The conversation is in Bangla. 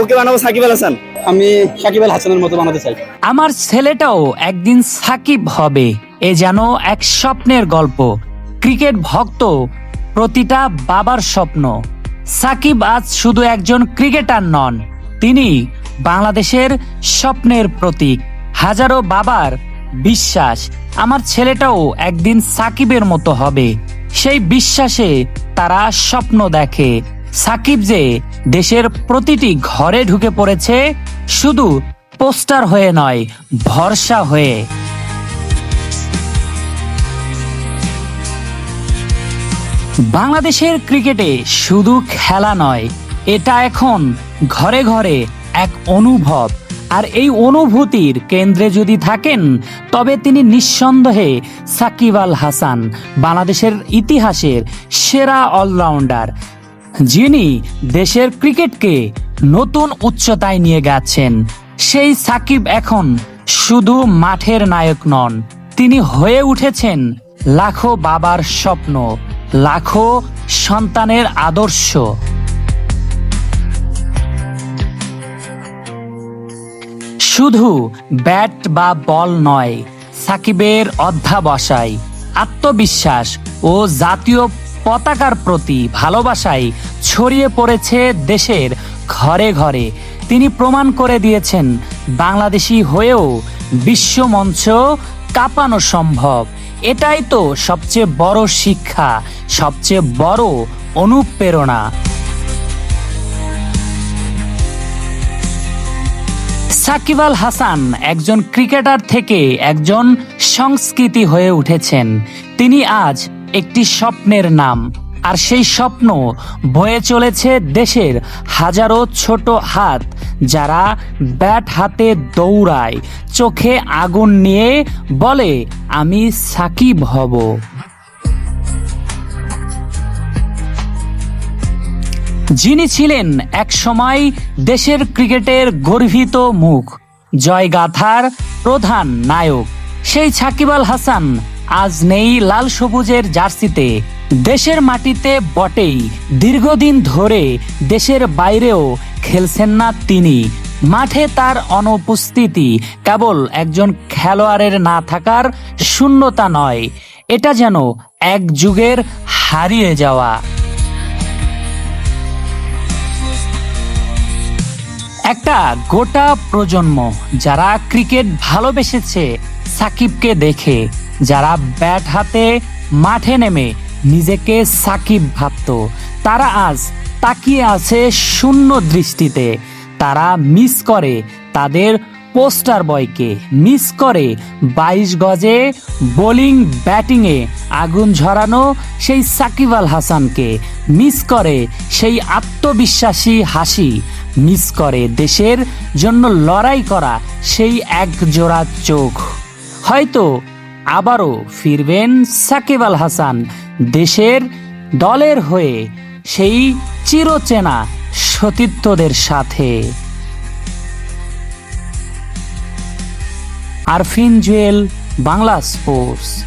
ওকে বানাবো সাকিব হাসান। আমি সাকিব হাসানের মতো বানাতে চাই। আমার ছেলেটাও একদিন সাকিব হবে। এ যেন এক স্বপ্নের গল্প। ক্রিকেট ভক্ত, প্রতিটা বাবার স্বপ্ন। সাকিব আজ শুধু একজন ক্রিকেটার নন, তিনি বাংলাদেশের স্বপ্নের প্রতীক। হাজারো বাবার বিশ্বাস, আমার ছেলেটাও একদিন সাকিবের মতো হবে। সেই বিশ্বাসে তারা স্বপ্ন দেখে। সাকিব যে দেশের প্রতিটি ঘরে ঢুকে পড়েছে, শুধু পোস্টার হয়ে নয়, ভরসা হয়ে। বাংলাদেশের ক্রিকেটে শুধু খেলা নয়, এটা এখন ঘরে ঘরে এক অনুভব। আর এই অনুভূতির কেন্দ্রে যদি থাকেন, তবে তিনি নিঃসন্দেহে সাকিব আল হাসান, বাংলাদেশের ইতিহাসের সেরা অলরাউন্ডার। যিনি দেশের ক্রিকেটকে নতুন উচ্চতায় নিয়ে গেছেন, সেই সাকিব এখন শুধু মাঠের নায়ক নন, তিনি হয়ে উঠেছেন লাখো বাবার স্বপ্ন, লাখো সন্তানের আদর্শ। শুধু ব্যাট বা বল নয়, সাকিবের অধ্যাবসায়, আত্মবিশ্বাস ও জাতীয় পতাকার প্রতি ভালোবাসায় ছড়িয়ে পড়েছে দেশের ঘরে ঘরে। তিনি প্রমাণ করে দিয়েছেন, বাংলাদেশি হয়েও বিশ্বমঞ্চ কাঁপানো সম্ভব। এটাই তো সবচেয়ে বড় শিক্ষা, সবচেয়ে বড় অনুপ্রেরণা। সাকিব আল হাসান একজন ক্রিকেটার থেকে একজন সংস্কৃতি হয়ে উঠেছেন। তিনি আজ একটি স্বপ্নের নাম। আর সেই স্বপ্ন বয়ে চলেছে দেশের হাজারো ছোট হাত যারা ব্যাট হাতে দৌড়ায়। চোখে আগুন নিয়ে বলে, আমি সাকিব হব। যিনি ছিলেন একসময় দেশের ক্রিকেটের গর্বিত মুখ, জয়গাথার প্রধান নায়ক, সেই সাকিব আল হাসান আজ নেই লাল সবুজের জার্সিতে। দেশের মাটিতে বটেই। দীর্ঘদিন ধরে দেশের বাইরেও খেলছেন না তিনি। মাঠে তার অনুপস্থিতি কেবল একজন খেলোয়াড়ের না থাকার শূন্যতা নয়। এটা যেন এক যুগের হারিয়ে যাওয়া। একটা গোটা প্রজন্ম যারা ক্রিকেট ভালোবেসেছে, সাকিবকে দেখে যারা ব্যাট হাতে মাঠে নেমে নিজেকে সাকিব ভাবত, তারা আজ তাকিয়ে আছে শূন্য দৃষ্টিতে। তারা মিস করে তাদের পোস্টার বয়কে মিস করে বাইশ গজে বোলিং ব্যাটিংয়ে আগুন ঝরানো সেই সাকিব আল হাসানকে। মিস করে সেই আত্মবিশ্বাসী হাসি। মিস করে দেশের জন্য লড়াই করা সেই এক জোড়া চোখ। হয়তো আবারও ফিরবেন সাকিব আল হাসান, দেশের দলের হয়ে সেই চিরচেনা সতীর্থদের সাথে। আরফিন জুয়েল, বাংলা স্পোর্টস।